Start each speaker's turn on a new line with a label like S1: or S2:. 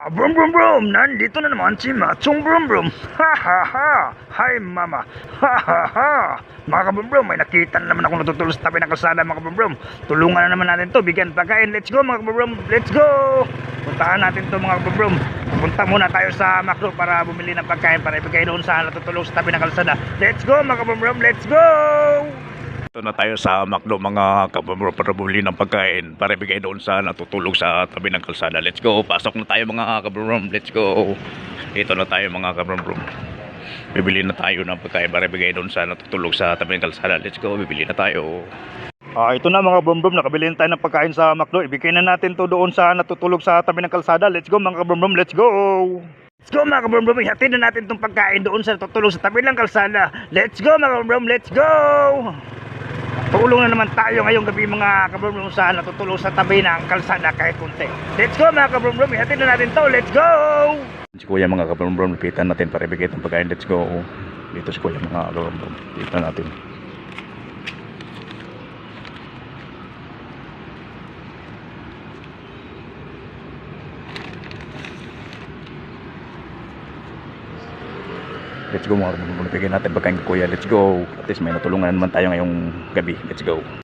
S1: Ah, Brum brum! Nandito na naman si Machong Brum Brum! Ha ha ha! Hi mama! Ha ha ha! Mga kabrum brum, may nakita na naman ako natutulog sa tabi ng kalsada mga kabrum brum. Tulungan na naman natin to, bigyan pagkain. Let's go mga kabrum brum! Let's go! Puntahan natin to mga kabrum brum. Punta muna tayo sa Macdo para bumili ng pagkain para ibigay doon sa natutulog sa tabi ng kalsada. Let's go mga kabrum brum! Let's go! Ito na tayo sa McDo mga bumili ng pagkain para ibigay doon sa natutulog sa tabi ng kalsada. Let's go. Pasok na tayo mga kababro. Let's go. Ito na tayo mga kababro. Bibili na tayo ng pagkain para ibigay doon sa natutulog sa tabi ng kalsada. Let's go. Bibili na tayo. Ah, ito na mga brum nakabili na tayo ng pagkain sa McDo. Ibigay na natin to doon sa natutulog sa tabi ng kalsada. Let's go mga kabrum let's go. Let's go mga kabrum ihatid na natin tong pagkain doon sa natutulog sa tabi ng kalsada. Let's go mga kabrum let's go. Tulong na naman tayo ngayong gabi mga kabrum sa natutulog sa tabi ng kalsada kahit kunti. Let's go mga kabrum ihatid na natin to. Let's go. Si Kuya mga kabrum lapitan natin para ibigay itong pagkain. Let's go. Dito si Kuya mga kabrum Dito natin. Let's go mga kabrum Bigyan natin pagkain kay Kuya. Let's go. At least may natulungan naman tayo ngayong gabi. Let's go.